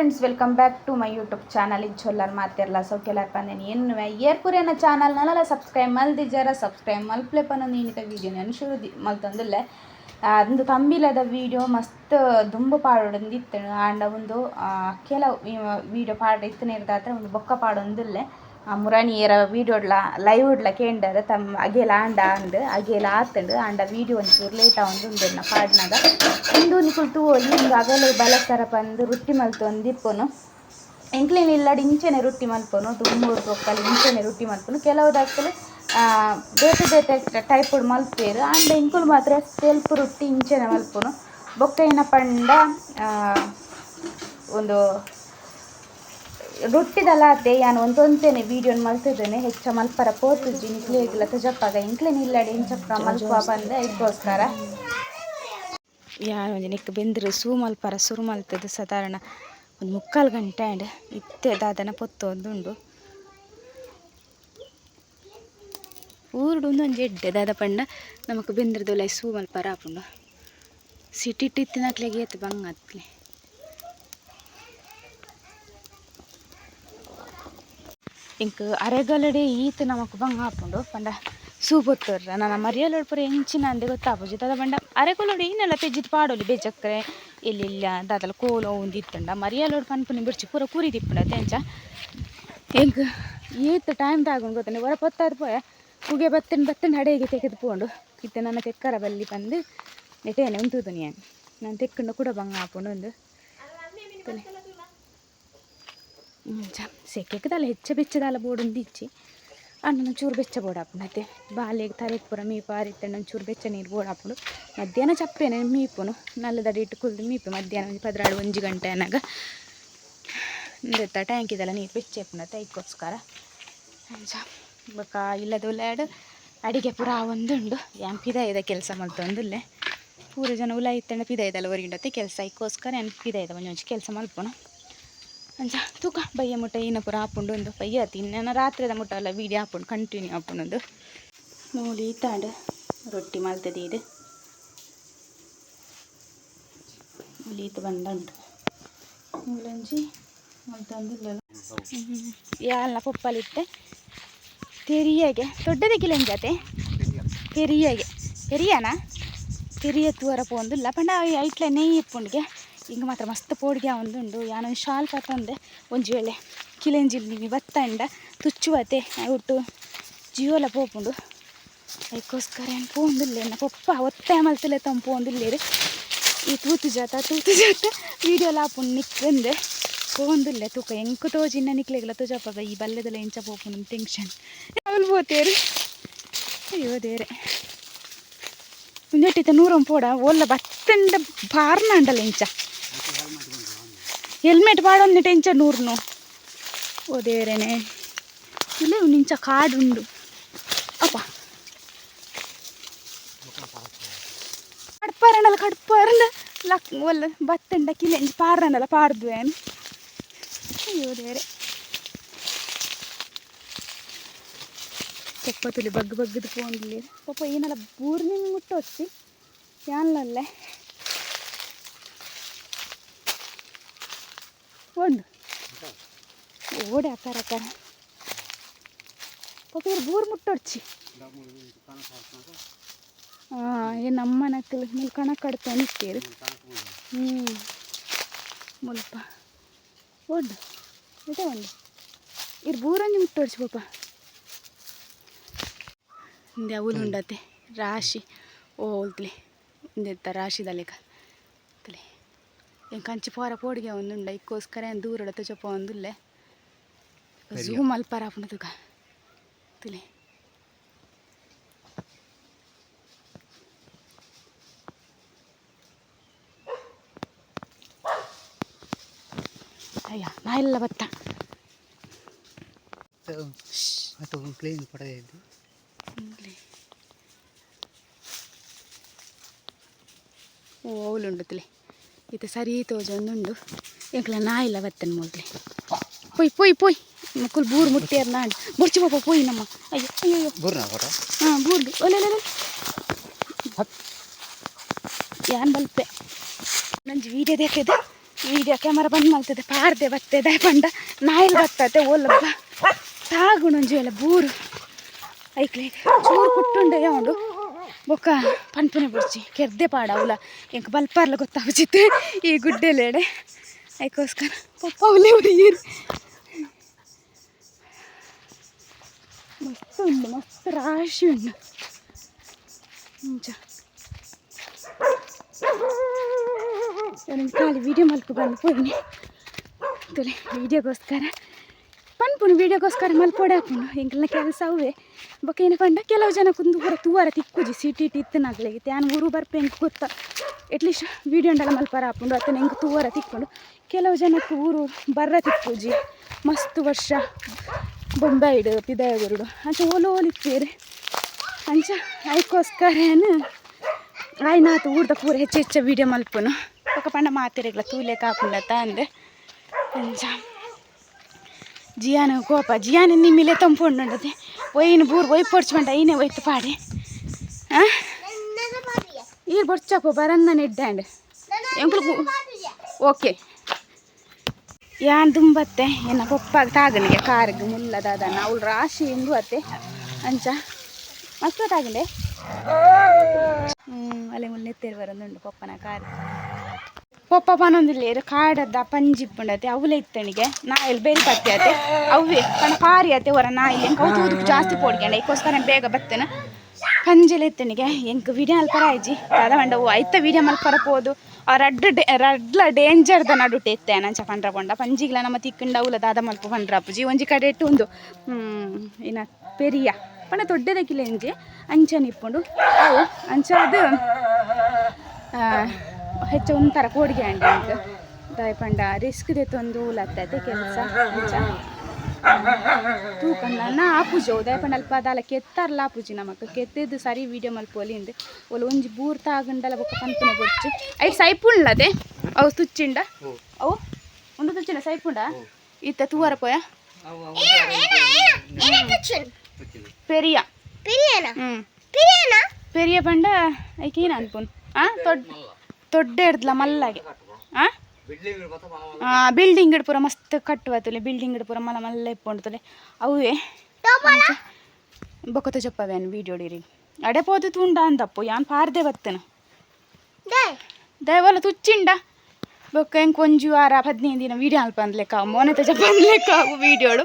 Friends welcome back to my YouTube channel ಇಜ್ಜೊಲ್ಲರ್ ಮಾತಿರಲ್ಲ ಸೌಖ್ಯಲಾರ್ ನೀನು ಏನು ಏರ್ಪುರಿ ಚಾನಲ್ ಚಾನಲ್ನಲ್ಲ ಸಬ್ಸ್ಕ್ರೈಬ್ ಮಲ್ದಿಜಾರ ಸಬ್ಸ್ಕ್ರೈಬ್ ಮಲ್ಪ್ಲೆ ನಾನು ನೀನಿತ ವೀಡಿಯೋ ನಾನು ಶುರು ಮಲ್ತಂದಿಲ್ಲ. ಅಂದು ತಂಬಿಲದ ವೀಡಿಯೋ ಮಸ್ತ್ ದುಂಬು ಪಾಡೊಂದು ಇತ್ತು ಆಂಡ ಒಂದು ಕೆಲವು ವೀಡಿಯೋ ಪಾಡ ಇತ್ತನೇ ಇರ್ದಾತ್ರ ಒಂದು ಬೊಕ್ಕ ಪಾಡೊಂದಿಲ್ಲ. ಮುರಾಣಿಯರ ವೀಡಿಯೋಡ್ಲ ಲೈವ್ ಉಡ್ಲ ಕೇಂಡರ್ ತಮ್ಮ ಅಗೆಲ ಆಂಡ ಅಂದ್ ಅಗೆಲ ಆತಂಡ್ ಆಂಡ ವೀಡಿಯೋ ಒಂಚೂರು ಲೇಟ್ ಆವೊಂದು ಉಂಡೆನ ಪಾಡ್ನಾಗ. ಇಂದು ನಿಕುಲ್ ಹಿಂಗೆ ಅಗಲ ಅಗಲು ಬಲಸರ ಪಂದ್ ರೊಟ್ಟಿ ಮಲ್ತು ಒಂದು ಇಪ್ಪನು ಎಂಕ್ಲೇನು ಇಲ್ಲಾಡಿ ಇಂಚೆನೆ ರೊಟ್ಟಿ ಮಲ್ಪನು ದುಮ್ಮೂರು ರೊಕ್ಕಲ್ಲಿ ಇಂಚೆನೆ ರೊಟ್ಟಿ ಮಲ್ಪನು. ಕೆಲವು ದಕ್ಕಲು ಬೇತೆ ಬೇತೆ ಟೈಪ್ ಮಲ್ಪೇರು ಆಂಡ ಇಂಕುಲು ಮಾತ್ರ ಸೆಲ್ಪ್ ರೊಟ್ಟಿ ಇಂಚೆನೆ ಮಲ್ಪನು. ಬೊಕ್ಕ ಏನ ಪಂಡ ಆ, ಒಂದು ರೊಟ್ಟಿದಲಾತೆ ಯಾನು ಒಂದೊಂದೇನೆ ವಿಡಿಯೋ ಮಲ್ತಿದ್ದೇನೆ. ಹೆಚ್ಚ ಮಲ್ಪರ ಪೋತುಜ್ಜಿ ನಿಕ್ಲೇಗಿಲ್ಲ ತಜಪ್ಪಾಗ ಇಂಕ್ಲೇನ್ ನಿಲ್ಲಡೆ ಇಂಚಪ್ಪ ಮಲ್ಪ ಬಂದೆ ಇದಕ್ಕೋಸ್ಕರ ಯಾರು ಒಂದು ನಿಕ್ ಬೆಂದ್ರೆ ಸೂ ಮಲ್ಪರ, ಸುರು ಮಲ್ತದ್ದು ಸಾಧಾರಣ ಒಂದು ಮುಕ್ಕಾಲು ಗಂಟೆ ಆ್ಯಂಡ್ ಇತ್ತೆ ದಾದನ ಪೊತ್ತು ಒಂದುಂಡು. ಊರುಡು ಒಂದೊಂದು ಎಡ್ಡೆ ದಾದ ಪಂಡ ನಮಕ್ ಲೈ ಸೂ ಮಲ್ಪರ ಆಪುಂಡು. ಸಿಟಿ ಏತ್ ಬಂಗ ಅತ್ಲೆ ಇಂಕ್ ಅರೆಗಲಡೆ ಈತ್ ನಮಕ್ ಬಂಗ ಆಪುಂಡು ಪಂಡ ಸೂಪೊತ್ತುರ್ರ ನನ್ನ ಮರಿಯಲೋಡ್ ಪೂರ ಎಂಚಿನ ಅಂದೆ ಗೊತ್ತಾಪುಜಿ ತದ ಪಂಡ ಅರೆಗೊಲೋಡು ಇನ್ನೆಲ್ಲ ತೆಜ್ಜಿತ್ ಪಾಡೋಲಿ ಬೇಜಕ್ಕರೆ ಎಲ್ಲಿಲ್ಲ ದಾದಲ ಕೋಲ ಒಂದು ಇತ್ತಂಡ ಮರಿಯಲೋಡ್ ಪನ್ಪುನಿ ಬಿಡ್ಚಿ ಪೂರ ಕೂರಿ ತಿಪ್ಪುಂಡ ತೆಂಚ ಎಂಕ್ ಈತ್ ಟೈಮ್ ತಾಗೊಂಡು ಗೊತ್ತಾನೆ ಹೊರ ಪತ್ತಾದ ಪೋಯ ಉಗೆ ಬತ್ತಿನ ಬತ್ತಿನ ಹಡೆಗೆ ತೆಗೆದುಕೊಂಡು ಇತ್ತ ನನ್ನ ತೆಕ್ಕರ ಬಲ್ಲಿ ಬಂದು ನೆಟೇನೆ ಉಂಟುದು ನೀನು ನಾನು ತೆಕ್ಕಂಡು ಕೂಡ ಬಂಗ ಆಪುಂಡು ಒಂದು ಸೆಕೆಕ್ದಲ್ಲ ಹೆಚ್ಚ ಬೆಚ್ಚದಲ್ಲ ಬೋಡೊಂದು ಇಚ್ಚಿ ಅಣ್ಣ ಚೂರು ಬೆಚ್ಚ ಬೋಡ ಹಾಪುಂಡು ಅತ್ತೆ ಬಾಲೆಗೆ ತಲೆಗೆ ಪೂರ ಮೀಪು ಆರಿತ್ತಣ್ಣ ಚೂರು ಬೆಚ್ಚ ನೀರು ಬೋಡ ಹಾಪುಂಡು ಮಧ್ಯಾಹ್ನ ಚಪ್ಪೇನೆ ಮೀಪುನು ನಲ್ಲದಡಿ ಇಟ್ಟು ಕುಲ್ದು ಮೀಪು ಮಧ್ಯಾಹ್ನ ಒಂದು ಪದ್ರಾಡು ಒಂಜಿ ಗಂಟೆ ಅನ್ನಾಗ ಇಂದೆತ್ತ ಟ್ಯಾಂಕಿದೆಲ್ಲ ನೀರು ಬೆಚ್ಚ ಹಾಪುಂಡು ಅದಕ್ಕೋಸ್ಕರ ಅಂಚ ಬೊಕ ಇಲ್ಲದ ಉಲ್ಲಾಡ್ ಅಡಿಗೆ ಪೂರ ಒಂದುಂಡು ಯಾನ್ ಪಿದಾಯದ ಕೆಲಸ ಮಲ್ತೊಂದುಲ್ಲೆ ಪೂರ ಜನ ಉಲ ಇತ್ತಂಡ ಪಿದಾಯದಲ್ಲ ಹೊರಗಿಂಡತ್ತೆ ಕೆಲಸ ಇಕ್ಕೋಸ್ಕರ ಏನು ಪಿದಾಯದ ಒಂಜಿ ಒಂಜಿ ಕೆಲಸ ಮಲ್ಪುನು ಅಂಚ ತೂಕ. ಬಯ್ಯ ಮುಟ್ಟ ಇನ್ನ ಪೂರ ಹಾಪುಂಡು ಒಂದು ಬಯ್ಯ ತಿನ್ನ ರಾತ್ರಿದ ಮುಟ್ಟ ಅಲ್ಲ ವೀಡಿಯೋ ಹಾಪುಂಡು ಕಂಟಿನ್ಯೂ ಹಾಪುಂಡು ನೋಡಿ ತಾಂಡ್ ರೊಟ್ಟಿ ಮಲ್ತದೆ ಇದು. ಮೂಲೀತ್ ಬಂದುಂಟು. ಮೂಲಂಜಿ ಮಲ್ತೊಂದಿಲ್ಲ ಯಾಲ್ನ ಪೊಪ್ಪಲಿತ್ತೆ ತೆರಿಯಗೆ. ದೊಡ್ಡದಕ್ಕಿಲ್ಲ ಎಂಜಾತೆ ತೆರಿಯಗೆ. ತೆರಿಯಾನ? ತೆರಿಯ ತೂವರ ಪೋಂದುಲ್ಲ ಪಂಡ ಐಟ್ಲೆ ನೆಯ್ಯಿ ಇಪ್ಪುಂಡಿಗೆ. ಹಿಂಗೆ ಮಾತ್ರ ಮಸ್ತ್ ಪೋಡಿಗೆ ಒಂದುಂಡು ಯಾನೊಂದು ಶಾಲ್ ಪತ್ತೊಂದೆ ಒಂಜಿ ವೇಳೆ ಕಿಲೆಂಜಿಲ್ ಬತ್ತಂಡ ತುಚ್ಚುವತೆ ಉಟ್ಟು ಜಿಯೋಲ ಪೋಪುಂಡು. ಅದಕ್ಕೋಸ್ಕರ ಏನು ಪೋಂದಿಲ್ಲ ನಾ ಪಪ್ಪ ಒತ್ತೆ ಮಲ್ತಲೆ ತಂಪು ಪೋಂದಿಲ್ಲೇರು ಈ ತೂತು ಜಾತ ತೂತು ಜಾತ. ವೀಡಿಯೋ ಆಪುಂಡು ನಿಕ್ಕಂದೆ ಪೋಂದಿಲ್ಲ ತೂಕ ಎಂಕು ತೋಜಿನ ನಿಕ್ಲೆಗಳ ತೋಜಪ್ಪ ಈ ಬಲ್ಲೆದಲ್ಲ ಎಂಚ ಪೋಪುಂಡು ಟೆನ್ಷನ್ ಅವಳು ಪೋತೇರು? ಅಯ್ಯೋ ದೇರೆ ಮುಂಜಾಟಿತ ನೂರೊಂದು ಪೋಡ ಒಲ್ಲ ಬತ್ತಂಡ ಬಾರ್ನ ಅಂಡಲ್ಲ ಇಂಚ ಹೆಲ್ಮೆಟ್ ಪಾಡೊಂದು ಟೆಂಚ ನೂರ್ನು ಓ ದೇರೇನೆ ಇಲ್ಲ ನಿಂಚ ಕಾಡುಂಡು ಅಪ್ಪ ಕಡ್ಪಾರಂಡಲ್ಲ ಕಡ್ಪಾರಂಡ ಲಕ್ ಒಲ್ಲ ಬತ್ತಂಡ ಕಿಲೆಂಜಿ ಪಾರಂಡಲ್ಲ ಪಾರ್ದ್ವೇನು ಅಯ್ಯೋ ದೇರೆ ಪಪ್ಪ ತುಲಿ ಬಗ್ಗು ಬಗ್ಗದು ಪೋಂದಿಲ್ಲಿ ಪಪ್ಪ ಏನಲ್ಲ ಬೂರ್ನಿ ಮುಟ್ಟೊಚ್ಚಿ ಯಾನ್ಲಲ್ಲೇ ಒಂದು. ಓಡಿ ಆಕಾರ ಆಕಾರ. ಪಾಪ ಇವ್ರು ಬೂರ್ ಮುಟ್ಟೋಡ್ಚಿ. ಹಾಂ ಏನು ನಮ್ಮ ನಕ್ಕಲು ಮುಲ್ ಮುಲ್ಕಣ ಕಡ್ತಾ ನಿಕ್ಕೇರು. ಹ್ಞೂ ಮುಲ್ಪ. ಒಡ್ಡು ಇದೆ ಒಂದು. ಇರ್ ಬೂರಂಜಿ ಮುಟ್ಟೊಡ್ಚಿ ಪಾಪ. ಹಿಂದೆ ಅವಲು ಉಂಡತೆ. ರಾಶಿ. ಓ ಉಲ್ತ್ಲಿ ಹಿಂದೆ ರಾಶಿದಲ್ಲಿ ತಲೆ ಏನು ಕಂಚಿ ಪೋರ ಪೋಡಿಗೆ ಒಂದು ಉಂಡ ಇಕ್ಕೋಸ್ಕರ ಏನು ದೂರ ಇಡತ್ತೆ ಚೊಪ್ಪ ಒಂದುಲ್ಲೆ. ಝೂಮ್ ಅಲ್ಪಾರ ತುಕ ತಲೆ. ಅಯ್ಯ ನಾ ಎಲ್ಲ ಬತ್ತ. ಅಥವಾ ಕ್ಲೀನ್ ಪಡೆದಿದ್ದು ಇಂಗ್ಲಿ. ಓ ಅವಳುಂಡು ತಲೆ. ಇದು ಸರಿ ತೋಜೊಂದುಂಡು ಎಂಕ್ಲ ನಾಯಿಲ್ಲ ಬತ್ತನ್ ಮೊದಲೇ ಪೊಯ್ ಪೊಯ್ ಪೊಯ್. ಮಕ್ಕಳು ಬೂರು ಮುಟ್ಟಿಯಾರ ನಾಡು. ಮುರ್ಚಿ ಪಾಪ ಪೊಯ್ ನಮ್ಮ. ಅಯ್ಯೋ ಅಯ್ಯೋ ಬೂರ್ನ ಹಾಂ ಬೂರ್ದು ಒಲೆ ಯಾನ್ ಬಲ್ಪೆ. ನಂಜು ವೀಡಿಯೋ ದೇಖಿದೆ ವೀಡಿಯೋ ಕ್ಯಾಮರಾ ಬಂದ್ ಮಾಡ್ತದೆ. ಪಾರ್ದೆ ಬರ್ತದೆ ಪಂಡ. ನಾಯಿಲ್ ಬರ್ತದೆ ತಾಗು ನಂಜು ಎಲ್ಲ ಬೂರು. ಐಕ್ಲೆ ಚೂರು ಕುಟ್ಟುಂಡೆ ಉಂಡು ಬೊಕ್ಕ ಪನ್ಪುನೆ ಬುಡ್ಚಿ ಕೆರ್ದೆ ಪಾಡ ಅವಲ ಎಂಕ ಬಲ್ಪಾರ್ಲ ಗೊತ್ತಾಗ್ಚಿತ್ತು ಈ ಗುಡ್ಡೆಲೆಡೆ ಐಕೋಸ್ಕರ ಪಪ್ಪ ಅವಲೇ ಉರಿಯರು ಮಸ್ತ್ ಉಂಡು ಮಸ್ತ್ ರಾಶಿ ಉಂಡು ಮುಂಚ ನನಗೆ ಖಾಲಿ ವೀಡಿಯೋ ಮಲ್ಪ ಬಂದು ಹೋಗಿನಿ ತುಲೆ ವೀಡಿಯೋಗೋಸ್ಕರ ಪನ್ಪುನು ವೀಡಿಯೋಗೋಸ್ಕರ ಮಲ್ಪೋಡಾಪುನು ಎಂಕಲ್ನ ಕೆಲಸ ಅವೇ ಬೊಕ ಏನು ಪಂಡ ಕೆಲವು ಜನ ಕುಂದು ಹೊರ ತೂವರ ತಿಕ್ಕುಜಿ, ಸಿಟಿ ಇತ್ತಿನಾಗ್ಲೈತೆ ತ್ಯಾನ್ ಊರು ಬರ್ಪೆ ಹೆಂಗೆ ಗೊತ್ತಾ. ಎಟ್ಲೀಸ್ಟ್ ವಿಡಿಯೋ ಅಂಡಲ್ಲ ಮಲ್ಪರ ಹಾಕೊಂಡು ಆತನ ಹೆಂಗೆ ತೂವರ ತಿಕ್ಕೊಂಡು. ಕೆಲವು ಜನಕ್ಕೆ ಊರು ಬರ್ರ ತಿಕ್ಕುಜಿ. ಮಸ್ತ್ ವರ್ಷ. ಬೊಂಬೈಡ್ ಇಡು ಅಂಚ ಓಲು ಅಂಚೆ ಓಲೋ ಓಲಿತ್ತೀರಿ ಅಂಚ ಅದಕ್ಕೋಸ್ಕರ ಏನು ಆಯ್ನಾತು ಊರ್ದ ಪೂರ ಹೆಚ್ಚು ಹೆಚ್ಚು ವೀಡಿಯೋ ಮಲ್ಪನು. ಪಕ್ಕ ಪಂಡ ಮಾತಿರಗ್ಲ ತೂಲೆ ಕಾಪುಂಡತ್ತ ಅಂದೆ. ಅಂಚ. కొంచెం ಜಿಯಾನ ಕೋಪ ಜಿಯಾನ ನಿಮ್ಮಿಲೆ ತಂಪುಂಡು ఉండదు పోయిన బూరు పోయి పొడిచిమంట ఈయన పోయి పాడి ఈ పొడిచపో బరంద నెడ్డాండి ఎంకులు ಓಕೆ ಯಾನ್ ದುಂಬತ್ತೆ ಏನ ಪಪ್ಪಾಗ ತಾಗನಿಗೆ ಕಾರಿಗೆ ಮುಲ್ಲದಾದ ನಾವು ರಾಶಿ ಎಂದು ಅತ್ತೆ ಅಂಚ ಮಸ್ತ್ ತಾಗಂಡೆ ಹ್ಞೂ ಅಲೆ ಮುಲ್ಲೆತ್ತೇರು ಬರೋದುಂಡು ಪಪ್ಪನ ಕಾರ್ ಪಪ್ಪ ಪನೊಂದಿಲ್ಲ ಕಾಡದ ಪಂಜಿಪ್ಪುಂಡತೆ, ಅವಲೆ ಇತ್ತಣಿಗೆ. ನಾ ಇಲ್ಲಿ ಬೇರೆ ಪತ್ತೆ ಆತೆ ಅವೇ ಪಣ ಪಾರಿ ಅತ್ತೆ ಹೊರ ನಾ ಇಲ್ಲಿ ಅವತ್ತು ಜಾಸ್ತಿ ಪೋಡ್ಕೊಂಡೆ ಇದಕ್ಕೋಸ್ಕರ ಬೇಗ ಬತ್ತೇನೆ. ಪಂಜಿಲೆ ಇತ್ತಣಿಗೆ ಎಂಕ್ ವಿಡಿಯೋ ಅಲ್ಪರ ಆಯ್ಜಿ ಅದ ಮಂಡ ಐತ ವಿಡಿಯೋ ಮಲ್ಪರ ಪರಪೋದು ಆ ರಡ್ ರಡ್ಲ ಡೇಂಜರ್ದ ನಡುಟೆ ಇತ್ತೆ ನಂಚ ಪಂಡ್ರ ಪಂಡ ಪಂಜಿಗ್ಲ ನಮ್ಮ ತಿಕ್ಕಂಡ ಅವಲ ದಾದ ಮಲ್ಪ ಪಂಡ್ರ ಅಪ್ಪುಜಿ. ಒಂಜಿ ಕಡೆ ಇಟ್ಟು ಒಂದು ಏನ ಪೆರಿಯ. ಪಂಡ ದೊಡ್ಡದಕ್ಕಿಲ್ಲ ಎಂಜಿ ಅಂಚ ನಿಪ್ಪುಂಡು. ಅವು, ಅಂಚ ಅದು ಹೆಚ್ಚು ಒಂಥರ ಕೋಡಿಗೆ ಅಂಡ ಅಂತ ದಾಯ್ ಪಂಡ ರಿಸ್ಕ್ ದೆತ್ತೊಂದು ಲತ್ತತೆ ಕೆಲಸ. ತೂಕಂದ ನಾ ಆಪುಜಿ ಉದಯ ಪಂಡ ಅಲ್ಪ ದಾಲ ಕೆತ್ತಾರಲ್ಲ ಆಪುಜಿ ನಮಕ್. ಕೆತ್ತಿದ್ದು ಸರಿ ವಿಡಿಯೋ ಮಲ್ಪೋಲಿ ಇಂದು. ಒಲ್ ಒಂಜಿ ಬೂರ್ತ ತಾಗಂಡಲ ಬೊಕ್ಕ ಪಂಪನೆ ಬೊಚ್ಚು ಐಟ್ ಸೈಪುಂಡ್ಲದೆ ಅವು ತುಚ್ಚಿಂಡ? ಅವು? ಒಂದು ತುಚ್ಚಿಂಡ ಸೈಪುಂಡ? ಇತ್ತ ತೂವರ ಪೋಯ? ಪೆರಿಯ. ಹ್ಮ್. ಪೆರಿಯ ಪಂಡ ಐಕೇನ ಅನ್ಪುನ್? ಆ ತೊಡ್ ತೊಡ್ಡೆ ಮಲ್ಲಗೆ. ಮಲ್ಲಾಗೆ? ಹಾ ಬಿಲ್ಡಿಂಗ್ ಪೂರ ಮಸ್ತ್ ಕಟ್ಟುವತ್ತಲೆ ಬಿಲ್ಡಿಂಗ್ ಪೂರ ಮಲ್ಲ ಮಲ್ಲ ಇಪ್ಪೊಂಡ್ತಲೆ ಅವೇ ಬೊಕ್ಕತ ಚಪ್ಪವೇನು ವೀಡಿಯೋ ಡಿರಿ ಅಡೆ ಪೋದು ತುಂಡ ಅಂದಪ್ಪು ಯಾನ್ ಪಾರ್ದೆ ಬತ್ತನ? ದಯವಲ್ಲ ತುಚ್ಚಿಂಡ? ಬೊಕ್ಕ ಹೆಂಗೆ ಕೊಂಜು ವಾರ ಹದಿನೈದು ದಿನ ವೀಡಿಯೋ ಅಲ್ಪ ಅಂದ್ಲೆಕ್ಕ ಮೋನೆ ತಜ ಬಂದ್ಲೆಕ್ಕ ಅವು ವೀಡಿಯೋಡು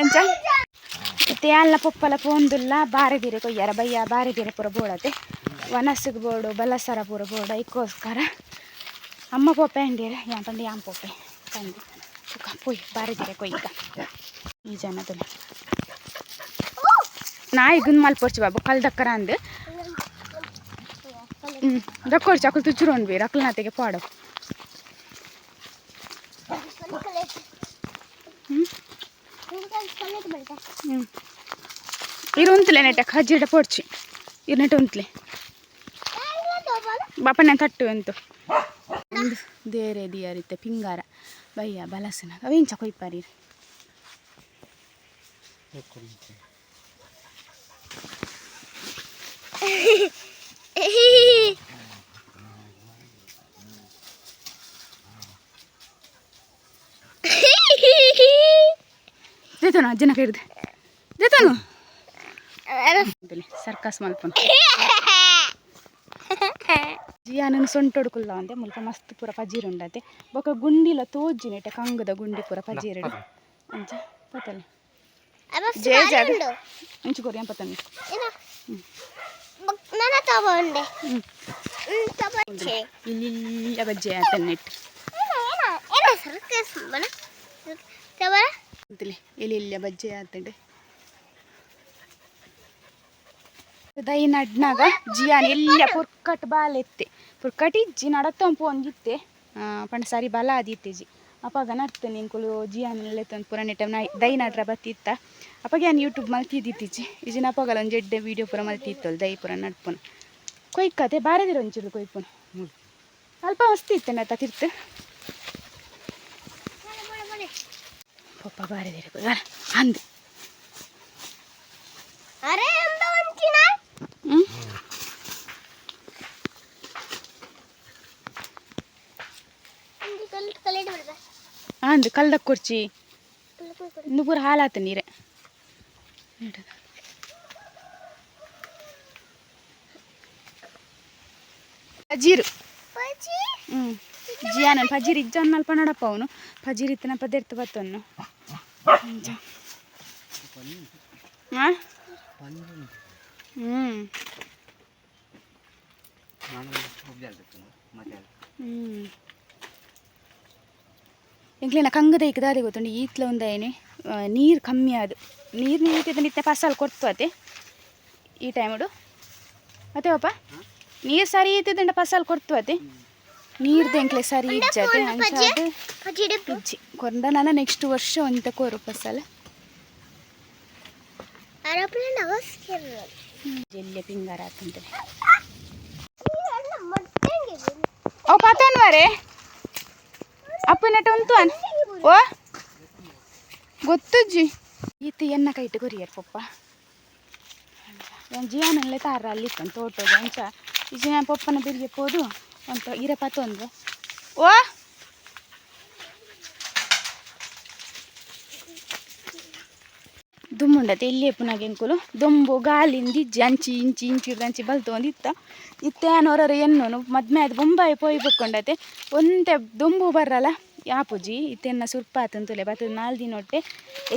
ಅಂಚ. ಮತ್ತೆ ಅಲ್ಲ ಪೊಪ್ಪಲ ಪೋಂದುಲ್ಲ ಬಾರೆದಿರೆ ಕೊಯ್ಯಾರ ಬಯ್ಯ ಬಾರೆದಿರೆ ಪುರ ಬೋಡತೆ ವನಸ್ಸಿಗೆ ಬೋಡು ಬಲಸರ ಪೂರ ಬೋಡ ಇಕ್ಕೋಸ್ಕರ ಅಮ್ಮ ಪೊಪ್ಪೆ ಅಂಡೀರ ಯಾನ್ ಪಂಡಿ ಯಾನ್ ಪೊಪ್ಪೆ? ತಂದು. ಸುಖ, ಪೊಯ್, ಬಾರೆದಿರೆ ಕೊಯ್ಕ ಈ ಜನದಲ್ಲಿ. ನಾಯಿ ಗುನ್ ಮಲ್ಪೊರ್ಚಿ ಬಾಬು ಕಲ್ ದಕ್ಕರ ಅಂದು. ಹ್ಞೂ ದಕ್ಕೊಡ್ಚಿ ಅಕ್ಕಳು ತುಚ್ಚುರೋನ್ ಬಿ ಅಕ್ಕಳ ನಾತೆಗೆ ಪಾಡು. ಹ್ಞೂ ಇರು ಉಂತ್ಲೆ ನೆಟ್ಟ ಖಜ್ಜಿಡ ಪೊಡ್ಚಿ ಇರು ನೆಟ್ಟು ಉಂತ್ಲೆ. ಬಾಪಣ್ಣ ತಟ್ಟು ಅಂತು. ದೇರೆ ದಿಯರಿತ್ತೆ ಪಿಂಗಾರ. ಬಯ್ಯ ಬಲಸನ. ಅವೇಂಚ ಕೊಯ್ಪಾರಿ ದೇತನು ಅಜ್ಜನ ಕೈಡ್ದೆ ದೇತನು ಸರ್ಕಸ್ ಮಲ್ಪನು ಜಿಯಾನನು ಸೊಂಟೊಡ್ಕುಲ್ಲ ಅಂದೆ ಮುಲ್ಪ ಮಸ್ತ್ ಪೂರ ಪಜೀರ್ ಉಂಡತೆ ಬೊಕ ಗುಂಡಿಲ ತೋಜ್ಜಿನೆಟ ಕಂಗದ ಗುಂಡಿ ಪೂರ ಪಜೀರಡು ಅಂಚ ಪತಲೆ ಜೇ ಜಾಗ ಇಂಚು ಕೊರಿ ಪತನಿ ನನ್ನ ತಗೊಂಡೆ ಹ್ಮ್. ತಗೊಂಡೆ ಇಲ್ಲಿ ಬಜ್ಜೆ ಆತನ್ನಿಟ್ಟು ಏನ ಸರ್ಕಸ್ ಬನ ತವರ ಅಂತಲೇ ಇಲ್ಲಿ ಇಲ್ಲ ಬಜ್ಜೆ ಆತಂಡೆ ದೈ ನಡ್ನಾಗ ಜಿಯಾನ್ ಎಲ್ಲ ಪುರ್ಕಟ್ ಬಾಲ್ ಎತ್ತೆ ಪುರ್ಕಟ್ ಇಜ್ಜಿ ನಡತ್ತಂಪು ಒಂದಿತ್ತೆ ಪಂಡ ಸಾರಿ ಬಲ ಆದಿತ್ತೆ ಜಿ ಅಪ್ಪಾಗ ನಡ್ತೆ ನಿಂಕುಲು ಜಿ ಎಲ್ಲ ತಂದು ಪುರ ನೆಟ್ಟ ನೈ ದೈ ನಡ್ರ ಬತ್ತಿತ್ತ ಅಪ್ಪಾಗೆ ನಾನು ಯೂಟ್ಯೂಬ್ ಮಲ್ತಿದ್ದಿತ್ತೀಚಿ ಇಜಿನ ಅಪ್ಪಾಗಲ್ಲ ಒಂದು ಜಡ್ಡೆ ವೀಡಿಯೋ ಪೂರ ಮಲ್ತಿತ್ತಲ್ಲ ದೈ ಪುರ ನಡ್ಪುನ ಕೊಯ್ಕತೆ ಬಾರದಿರ ಒಂಚೂರು ಕೊಯ್ಪುನ ಅಲ್ಪ ಮಸ್ತಿ ಇತ್ತೆ ನತ್ತ ತಿರ್ತು ಪಪ್ಪ ಬಾರದಿರ ಅಂದು ಅರೆ ಅಂದ ಒಂಚಿನ ಹ್ಞೂ ಒಂದು ಕಲ್ ಕಲೆ ಅಂದು ಕಲ್ದಕ್ಕೆ ಕೊಡ್ಚಿ ಇಂದು ಪೂರ ಹಾಲಾತ ನೀರೆ. ಪಜೀರು. ಬಜ್ಜಿ ಹ್ಞೂ ಜಿಯಾನನ್ ಪಜೀರ್ ಇಜ್ಜ ಅನ್ನಲ್ಪ ನೋಡಪ್ಪ ಅವನು. ಪಜೀರ್ ಇತ್ತನ ಪದೆರ್ತು ಬತ್ತನ್ನು ಹಾಂ? ಹ್ಞೂ ಹ್ಞೂ ಎಂಕ್ಲಿನ ಕಂಗದ ಈಗ ದಾರಿ ಗೊತ್ತುಂಡು ಈತ್ಲ ಒಂದೇನೆ ನೀರು ಕಮ್ಮಿ ಆದು ನೀರು ನಿಂತಿದ್ದ ನಿತ್ಯ ಫಸಲ್ ಕೊಡ್ತದೆ ಈ ಟೈಮಡು ಮತ್ತೆ ಪಾಪ ನೀರು ಸರಿ ಇತ್ತಿದ್ದಂಡ ಫಸಲ್ ಕೊಡ್ತದೆ ನೀರ್ದು ಎಂಕ್ಲೆ ಸರಿ ಇಜ್ಜತೆ ಇಜ್ಜಿ ಕೊಂಡ ನಾನು ನೆಕ್ಸ್ಟ್ ವರ್ಷ ಒಂತ ಕೋರು ಫಸಲ್. ಜೆಲ್ಲೆ ಪಿಂಗಾರ ಮೊಟ್ಟೆಗೆ ಓ ಪಾತನ್ವರೆ ಅಪ್ಪನಟ ಉಂತು ಅನ್ ಓ? ಗೊತ್ತಜ್ಜಿ. ಈತ ಎನ್ನ ಕೈಟ್ ಕೊರಿಯರ್ ಪಪ್ಪ. ಜೀವನಲ್ಲೇ ತಾರ ಅಲ್ಲಿ ಇತ್ತು ತೋಟದ ಅಂಚ. ಈ ನಾನು ಪಪ್ಪನ ಬಿರಿಗೆ ಪೋದು ಅಂತ ಇರಪ್ಪ ಪತ್ತೊಂದು ಓ? ದುಮ್ಮುಂಡತೆ ಎಲ್ಲಿ ಪುನಗೆ ಎಂಕುಲು ದೊಂಬು ಗಾಲಿಂದ ಇಜ್ಜಿ ಅಂಚಿ ಇಂಚಿ ಇಂಚಿ ಅಂಚಿ ಒಂದು ಇತ್ತ ಇತ್ತೇನೋರ ಎನ್ನು ಮದ್ಮೆ ಅದು ಬೊಂಬಾಯಿ ಪೋಯಿ ಬಕ್ಕೊಂಡತೆ. ಒಂದೇ ದುಂಬು ಬರ್ರಲ್ಲ ಯಾಪುಜಿ, ಇತ್ತೆನ್ನ ಸುರ್ಪಾತಂತುಲೆ ಬತ್ತು ನಾಲ್ ದಿನ ಒಟ್ಟೆ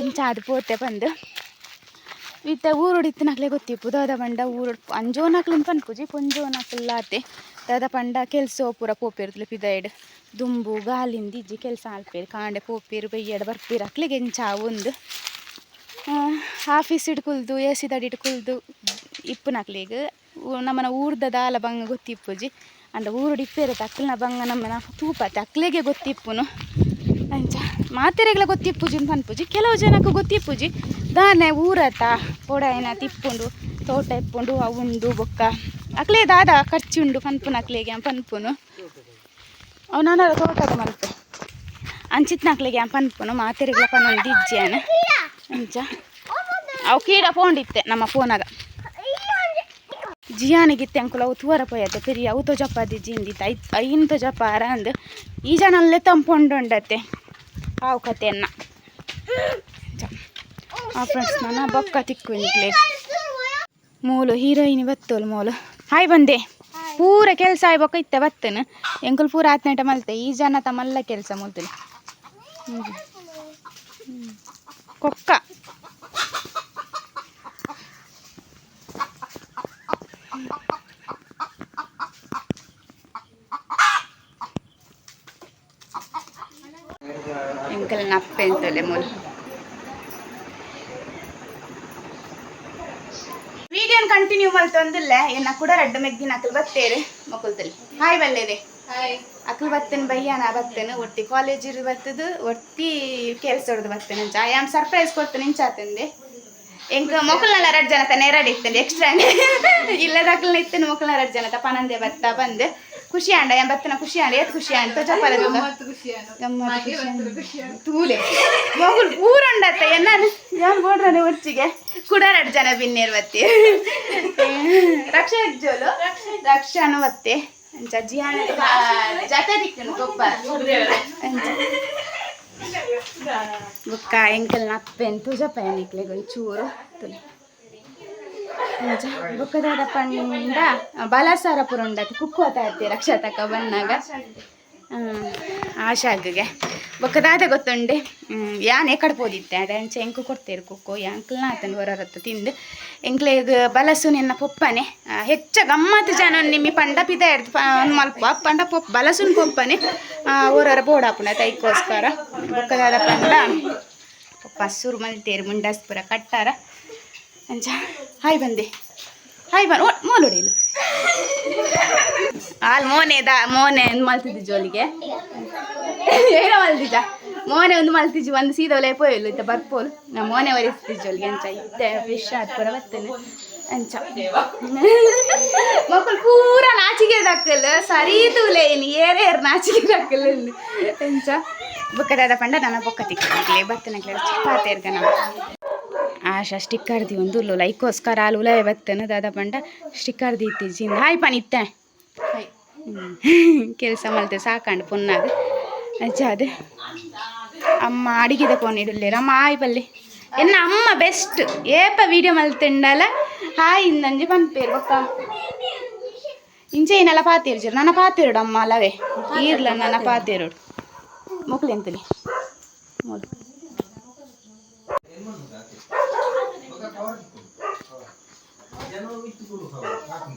ಎಂಚಾದ ಪೋತೆ ಬಂದು ಇತ್ತ ಊರುಡಿತ್ತಿನಕ್ಲೆ ಗೊತ್ತಿಪ್ಪು, ದಾದ ಪಂಡ ಊರು ಅಂಜೋನಕ್ಲು ಪನ್ಪುಜಿ ಪೊಂಜೋನಕ್ಲ ಆತೆ ದಾದ ಪಂಡ ಕೆಲ್ಸ ಪೂರ ಪೋಪಿರ್ತಲೆ ಪಿದಾಯ್ಡ್ ದುಂಬು, ಗಾಲಿಂದ ಇಜ್ಜಿ ಕೆಲಸ ಆಲ್ಪೇರು ಕಾಂಡೆ ಪೋಪಿರು, ಬೈಯಡ್ ಬರ್ಪೀರು ಗೆಂಚಾ ಒಂದು ಆಫೀಸ್ ಕುಲ್ದು, ಎ ಸಿ ತಡಿ ಇಟ್ಕೊಳ್ದು ಇಪ್ಪುನಕ್ಲಿಗ್ ನಮ್ಮನ ಊರ್ದ ದಾಲ ಬಂಗ ಗೊತ್ತಿಪ್ಪುಜಿ. ಅಂಡ ಊರು ಡಿಪ್ಪೇರೆ ಅಕ್ಲಿನ ಬಂಗ ನಮ್ಮನ ತೂಪ ಅಕ್ಲೆಗೆ ಗೊತ್ತಿಪ್ಪುನು ಅಂಚ ಮಾತೆರೆಗಳ ಗೊತ್ತಿಪ್ಪುಜಿ ಪನ್ಪುಜಿ ಕೆಲವು ಜನಕ್ಕೆ ಗೊತ್ತಿಪ್ಪುಜಿ ದಾನೆ ಊರತ ಪೊಡಾಯಿನ ತಿಪ್ಪುಂಡು ತೋಟ ಇಪ್ಪುಂಡು ಅವುಂಡು ಬೊಕ್ಕ ಅಕ್ಲೆ ದಾದ ಖರ್ಚುಂಡು ಪನ್ಪುನ ಅಕ್ಲೆಗೆ ಪನ್ಪುನು ಅವನಾನ ತೋಟದ ಮಲ್ಪೆ ಅಂಚಿತ್ನ ಅಕ್ಲೆಗೆ ಪನ್ಪುನು ಮಾತೆರೆಗಳ ಪನ್ನೊಂದು ಇಜ್ಜೆ ಅಂಚ ಅವು ಕೀಡ ಪೋಂಡಿತ್ತೆ ನಮ್ಮ ಫೋನಾಗ ಜಿಯಾನಿಗಿತ್ತೆ ಅಂಕುಲ ಅವು ತೂವರ ಪೋಯತ್ತೆ ಪಿರಿ ಅವು ತೊಜಪ್ಪಾದಿ ಜಿಂದಿತ್ತ ತೈ ಐನ್ ತೊಜಪ್ಪಾರ ಅಂದ್ ಈ ಜನಲ್ಲೇ ತಂಪೊಂಡುಂಡತ್ತೆ. ಆವು ಕತೆಯನ್ನ. ಆ ಫ್ರೆಂಡ್ಸ್ ನಾನು ಬೊಕ್ಕ ತಿಕ್ಕು ಮೂಲು ಹೀರೋಯಿನ್ ಬತ್ತೋಲು ಮೂಲು. ಹಾಯ್ ಬಂದೆ. ಪೂರ ಕೆಲಸ ಆಯ್ ಬೊಕ್ಕ ಇತ್ತೆ ಬತ್ತನು ಎಂಕುಲ್ ಪೂರ ಆತ್ನೇಟ ಮಲ್ತೆ ಈ ಜನ ತಮ್ಮಲ್ಲ ಕೆಲಸ ಮುಲ್ತಲೆ ಕೊಕ್ಕ. ಎಂಕಲ್ ನಪ್ಪೆ ಅಂತಲೆ ಮೂಲು ವಿಡಿಯೋನ್ ಕಂಟಿನ್ಯೂ ಮಲ್ತೊಂದಿಲ್ಲ ಏನ ಕೂಡ ರಡ್ಡ ಮೆಗ್ಗಿನ ಅಕಲ್ ಬತ್ತೇರಿ ಮಕ್ಕಳದಲ್ಲಿ. ಹಾಯ್ ಬಲ್ಲೇದೆ ಅಕಲ್ ಬತ್ತೇನೆ ನಾ ಬತ್ತೇನೆ. ಒಟ್ಟಿ ಕಾಲೇಜ್ ಇರು ಬರ್ತದು ಒಟ್ಟಿ ಕೆಲಸ ಹೊಡೆದು ಬರ್ತೇನೆ ಅಂಚ ಆಯಾಮ್ ಸರ್ಪ್ರೈಸ್ ಕೊಡ್ತೇನೆ ಇಂಚಾತಂದೆ ಎಂಕ ಮಕ್ಕಳನ್ನ ಎರಡು ಜನ ತಾನೆ ಎರಡು ಇತ್ತಂದೆ ಎಕ್ಸ್ಟ್ರಾ ಇಲ್ಲದ ಅಕಲ್ನ ಇತ್ತೇನೆ ಮಕ್ಕಳನ್ನ ಎರಡು ಜನ ತ ಪನಂದೆ ಬತ್ತ ಬಂದು. ಖುಷಿ ಆಂಡ ಎಂ ಬತ್ತನ ಖುಷಿ ಆಂಡ ಏತ್ ಖುಷಿ ಖುಷಿ ಆಂಡ. ತೂಲೆ ಮಗುಲ್ ಪೂರಂಡತ್ತ ಎನ್ನಾನು ಯಾನ್ ಬೋಡ್ರನೆ ಒಚ್ಚಿಗೆ ಕೂಡ ಎರಡು ಜನ ಬಿನ್ನೇರ್ ಬತ್ತಿ ರಕ್ಷಾ ಜೋಲು ರಕ್ಷಾನು ಬತ್ತೆ ಅಂಚ ಜಿಯಾನ ಜತೆ ದಿಕ್ಕನು ಗೊಬ್ಬ ಬುಕ್ಕ ಎಂಕಲ್ ನಪ್ಪೆನ್ ತುಜ ಪಯನಿಕ್ಲೆಗ್ ಒಂಚೂರು ತುಲೆ. ಬುಕ್ಕದಾದ ಪಂಡ, ಬಲಸಾರ ಪುರ ಉಂಡತ್ತೆ ಕುಕ್ಕೋತ ಇರ್ತಿ ರಕ್ಷಾ ತಕ ಬಂದಾಗ ಆಶಾಗ್ಗೆ. ಬೊಕ್ಕದಾದ ಗೊತ್ತುಂಡೆ ಯಾನ್ ಕಡ್ಬೋದಿತ್ತೆ, ಅದ ಅಂಚೆ ಎಂಕು ಕೊಡ್ತೇರು ಕುಕ್ಕು, ಎಂಕ್ಲನ ಆತಂದು ಹೊರತ್ತ ತಿಂದು. ಎಂಕ್ಲೆಗ್ ಬಲಸು ನಿನ್ನ ಪೊಪ್ಪನೆ ಹೆಚ್ಚ ಗಮ್ಮತ್ತು ಜನ ನಿಮ್ಮಿ ಪಂಡ ಪಿತ ಇರ್ದು ಮಲ್ಪ ಪಂಡ ಪೊಪ್ ಬಲಸುನ್ ಪೊಪ್ಪನೆ ಹೊರರ ಬೋಡಾಪುನ ತೈಕೋಸ್ಕರ. ಬೊಕ್ಕದಾದ ಪಂಡ, ಪೊಪ್ಪ ಹಸುರು ಮಲ್ತೇರು ಮುಂಡಾಸ್ಪುರ ಕಟ್ಟಾರ. ಅಂಚ. ಹಾಯ್ ಬಂದೆ. ಹಾಯ್ ಬನ್ ಮೋಲೊಡಿಲು ಆಲ್ ಮೋನೆ ದಾ ಮೋನೆ ಮಲ್ತಿದ್ದಿ ಜೋಲಿಗೆ ಏನೋ ಮಲ್ತಿದ್ದ? ಮೋನೆ ಒಂದು ಮಲ್ತಿಜು ಒಂದು ಸೀದವಲೆ ಪೋಯಲು ಇತ್ತ ಬರ್ಪೋಲು. ನಾ ಮೋನೆ ಒರೆಸ್ತಿದ್ದ ಜೋಲಿಗೆ ಅಂಚ. ಇತ್ತೆ ಫಿಶ್ ಪುರ ಬರ್ತೇನೆ ಅಂಚ. ಮಕ್ಕಳು ಪೂರ ನಾಚಿಗೆ ಹಾಕಲ್ಲ ಸರಿ ತೂಲೆ ಇಲ್ಲಿ ಏರೇ ಏರ್ ನಾಚಿಗೆ ದಕ್ಕಲ್ ಅಂಚ. ಬುಕ್ಕದಾದ ಪಂಡ ನನ್ನ ಬೊಕ್ಕ ತಿಕ್ಕಲೇ ಬರ್ತೇನೆ ಚಿಪ್ಪಾತೇರ್ಗ ನಾವು ಆಶಾ ಸ್ಟಿಕ್ಕರ್ದಿ ಒಂದು ಲೈಕೋಸ್ಕರ ಹಾಲು ಉಲ ಬತ್ತೇನೆ ದಾದಾ ಪಂಡ ಸ್ಟಿಕ್ಕರ್ದಿ ಇತ್ತೀಚಿನ ಹಾಯ್ ಪನಿತ್ತೆ ಹೈ ಕೆಲಸ ಮಲ್ತೆ ಸಾಕಂಡು ಪುನ್ನದು. ಅಜ್ಜ ಅದೇ. ಅಮ್ಮ ಅಡಿಗೆದ ಫೋನ್ ಇಡಲೇರ ಅಮ್ಮ ಹಾಯ್ ಬಲ್ಲಿ. ಎನ್ನ ಅಮ್ಮ ಬೆಸ್ಟ್ ಏಪ ವಿಡಿಯೋ ಮಲ್ತಿಂಡಲ. ಹಾಯ್ ಇಂದಂಜಿ ಪಂಪೇರು ಬೊಕ್ಕ ಇಂಚೆ ಏನಲ್ಲ ಪಾತಿರ್ಜಿರು ನನ್ನ ಪಾತಿರುಡು ಅಮ್ಮ ಅಲ್ಲವೇ ಈರ್ಲ ನನ್ನ ಪಾತಿರುಡು. ಮುಕ್ಲಿ ಅಂತಲಿ. ಮೊದಲು ওটা খাওয়ার কি কেন একটু করে খাওয়া রাখুন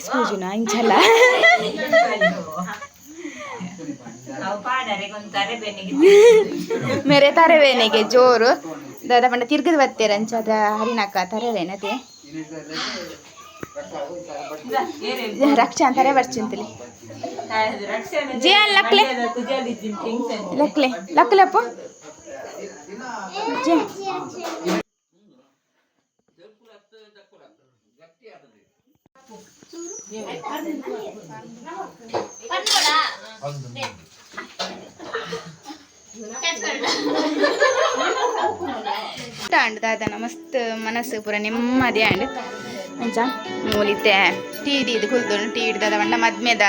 ಎಕ್ಸ್ಪ್ಲೋಷನ್ ಅಂಚಲ್ಲ ಮೇರೆ ತರವೇನೆಗೆ ಜೋರು. ದಾದ ಪಂಡ ತಿರ್ಗದ ಬತ್ತೇರ ಅಂಚದ ಹರಿನಾಕ ತರವೇನತೆ ರಕ್ಷ ಅಂತಾರೆ ಬರ್ಚಿಂತಲಿ ಜೇ ಲಕ್ಲೆ. ಲಕ್ಲೆ ಲಕ್ಲೆಪ್ಪ ಜೇ. ಅಂಡ್ ದಾದನ ಮಸ್ತ್ ಮನಸ್ಸು ಪೂರ ನೆಮ್ಮದಿ ಅಂಡ್ ಅಂಚ ಮೂಲಿತೆ ಟೀ ಇದು ಕುಲ್ದು, ಟೀ ಹಿಡ್ದದ ಬಂಡ ಮದ್ಮೆದ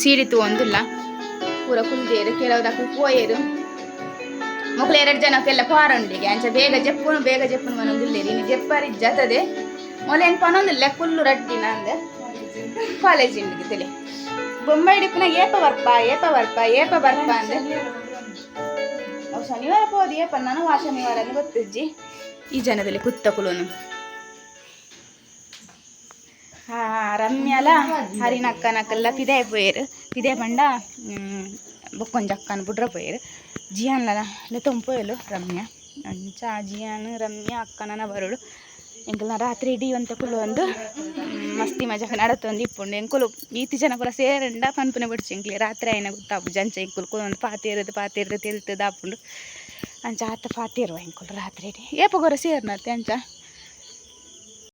ಸೀಡಿತು ಒಂದಿಲ್ಲ. ಪೂರ ಕುಲ್ದೇರು ಕೆಲವುದಕ್ಕೆ ಕೋಯರು ಮಕ್ಕಳು ಎರಡು ಜನಕ್ಕೆಲ್ಲ ಪಾರೊಂಡಿಗೆ ಅಂಚ ಬೇಗ ಜಪ್ಪುನು ಬೇಗ ಜಪ್ಪುನು ಮನೊಂದಿಲ್ಲೇರಿ ಇನ್ನು ಜಪ್ಪಾರಿ ಜತದೆ ಮೊಲೆನ್ ಪನೊಂದಿಲ್ಲ, ಕುಲ್ಲು ರಟ್ಟಿನ ಅಂದೆ. ಕಾಲೇಜ್ ಇಂಡಿಗೆ ತಲೆ. ಬೊಂಬೈ ಏಪ ಬರ್ಪ ಏಪ ಬರ್ಪ ಏಪ ಬರ್ಪ ಅಂದ್ರೆ ಶನಿವಾರ ಹೋದಿ ಏಪ ನಾನು ಆ ಶನಿವಾರ ಗೊತ್ತಿಜ್ಜಿ. ಈ ಜನದಲ್ಲಿ ಕುತ್ತ ಕುಲೋನು. ಆ, ರಮ್ಯಾಲ ಹರಿನಕ್ಕನಕ್ಕೆಲ್ಲ ಪಿದೆ ಪೋಯರು. ಪಿದೆ ಪಂಡ ಬೊಕ್ಕೊಂಜಕ್ಕನ ಬುಡ್ರ ಪೋಯರು. ಜಿಯಾನ್ಲ ಲೊತ್ತೊಂಪೋಯಲು ರಮ್ಯ. ಅಂಚ ಜಿಯಾನ್ ರಮ್ಯಾ ಅಕ್ಕನನ ಬರೋಡು ಎಂಕಲ್ನ ರಾತ್ರಿ ಇಡೀ ಅಂತ ಕುಲು ಒಂದು ಮಸ್ತಿ ಮಜಾಕ ನಡತ್ತೊಂದು ಇಪ್ಪುಂಡು. ಎಂಕುಲು ಈತಿ ಜನ ಕೂಡ ಸೇರಂಡ ಪನ್ಪುನೆ ಬಿಡ್ಚಿ ಎಂಕ್ಲಿ. ರಾತ್ರಿ ಆಯ್ನ ಗೊತ್ತಾಪು ಜಂಚ ಎಂಕುಲು ಕುಲೊಂದು ಪಾತಿ ಇರೋದು ತಿಳ್ತದೆ ಆಪುಂಡು. ಅಂಚ ಆತ ಪಾತಿರುವ ಎಂಕುಲು ರಾತ್ರಿ ಇಡೀ. ಏಪ ಗೊರ ಸೇರ್ನತ್ತೆ ಅಂಚ?